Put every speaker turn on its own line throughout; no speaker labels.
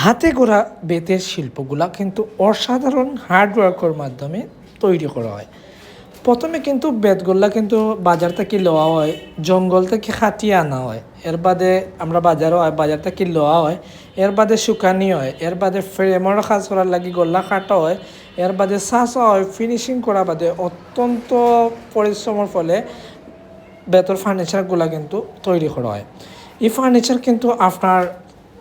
হাতে গড়া বেতের শিল্পগুলা কিন্তু অসাধারণ হার্ডওয়ার্কের মাধ্যমে তৈরি করা হয়। প্রথমে কিন্তু বেতগুলা কিন্তু বাজার থেকে লওয়া হয়, জঙ্গল থেকে খাটিয়ে আনা হয়। এর বাদে আমরা বাজারও হয়, বাজার থেকে লওয়া হয়। এর বাদে শুকানি হয়, এর বাদে ফ্রেমর কাজ করার লাগি গল্লা কাটা হয়। এর বাদে চাষা হয়, ফিনিশিং করা বাদে অত্যন্ত পরিশ্রমের ফলে বেতর ফার্নিচারগুলো কিন্তু তৈরি করা হয়। এই ফার্নিচার কিন্তু আপনার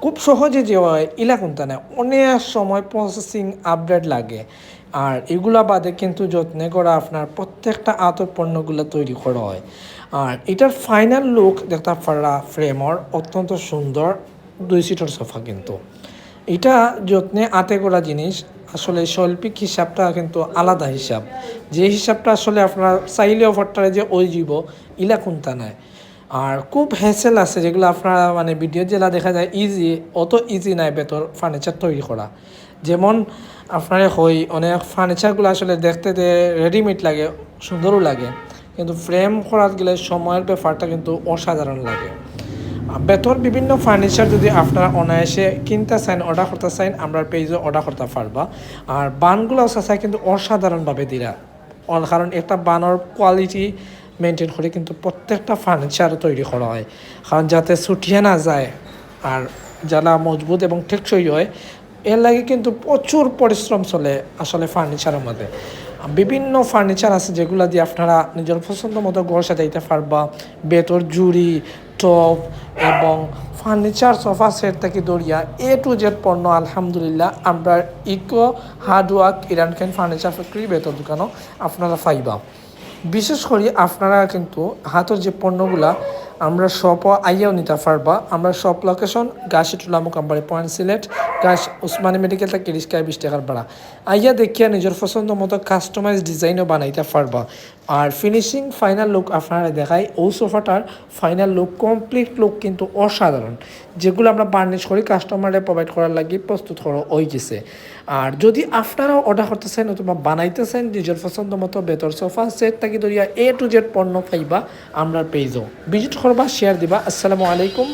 খুব সহজে যে হয় ইলা কোনটা না, অনেক সময় প্রসেসিং আপডেট লাগে। আর এগুলা বাদে কিন্তু যত্নে করা আপনার প্রত্যেকটা আতর পণ্যগুলো তৈরি করা হয়। আর এটার ফাইনাল লুক দেখতে পারা ফ্রেমর অত্যন্ত সুন্দর দুই সিটার সোফা কিন্তু। এটা যত্নে আতে করা জিনিস, আসলে শৈল্পিক হিসাবটা কিন্তু আলাদা হিসাব। যে হিসাবটা আসলে আপনার চাইলে অফারটারে যে ওই জীব ইলা কোনটা নাই আর খুব হ্যাসেল আছে যেগুলো আপনারা মানে ভিডিও জেলা দেখা যায় ইজি অত ইজি নাই বেতর ফার্নিচার তৈরি করা। যেমন আপনার হই, অনেক ফার্নিচারগুলো আসলে দেখতে রেডিমেড লাগে, সুন্দরও লাগে, কিন্তু ফ্রেম করাত গেলে সময়ের ব্যাপারটা কিন্তু অসাধারণ লাগে। বেতর বিভিন্ন ফার্নিচার যদি আপনারা অনায়াসে কিনতে চান অর্ডার করতে চান, আমরা পেজে অর্ডার করতে পারবা। আর বানগুলো চাই কিন্তু অসাধারণভাবে দিরা। কারণ একটা বানর কোয়ালিটি মেনটেন করে কিন্তু প্রত্যেকটা ফার্নিচার তৈরি করা হয়। কারণ যাতে ছুটিয়ে না যায় আর যারা মজবুত এবং টেকসই হয় এর লাগে কিন্তু প্রচুর পরিশ্রম চলে আসলে ফার্নিচারের মধ্যে বিভিন্ন ফার্নিচার আছে যেগুলো দিয়ে আপনারা নিজের পছন্দ মতো ঘর সাজাইতে পারবা বেতর জুড়ি টপ এবং ফার্নিচার সোফা সেট থেকে দরিয়া এ টু জেড পণ্য, আলহামদুলিল্লাহ, আমরা eco hard work Iran Khan furniture factory বেতর দোকানও আপনারা পাইবা। বিশেষ করে আপনারা কিন্তু হাতের যে পণ্যগুলা, আমরা সব আইয়াও নিতে পারবা। আমরা সব লোকেশন গাছ টুলাম কোম্পানি পয়েন্ট সিলেট গাছ উসমানী মেডিকেল থেকে রিস্কায় বিশ টাকার ভাড়া। আইয়া দেখিয়া নিজের পছন্দ মতো কাস্টমাইজ ডিজাইনও বানাইতে পারবা। আর ফিনিশিং ফাইনাল লুক আপনারা দেখাই, ও সোফাটার ফাইনাল লুক কমপ্লিট লুক কিন্তু অসাধারণ। যেগুলো আমরা বার্নিশ করি কাস্টমারে প্রোভাইড করার লাগি প্রস্তুত করা হয়ে গেছে। আর যদি আপনারাও অর্ডার করতে চান অথবা বানাইতে চান নিজের পছন্দ মতো বেতর সোফা সেট থাকি ধরিয়া এ টু জেড পণ্য পাইবা, আমরা পেজও ভিজিট করবা শেয়ার দিবা। আসসালামু আলাইকুম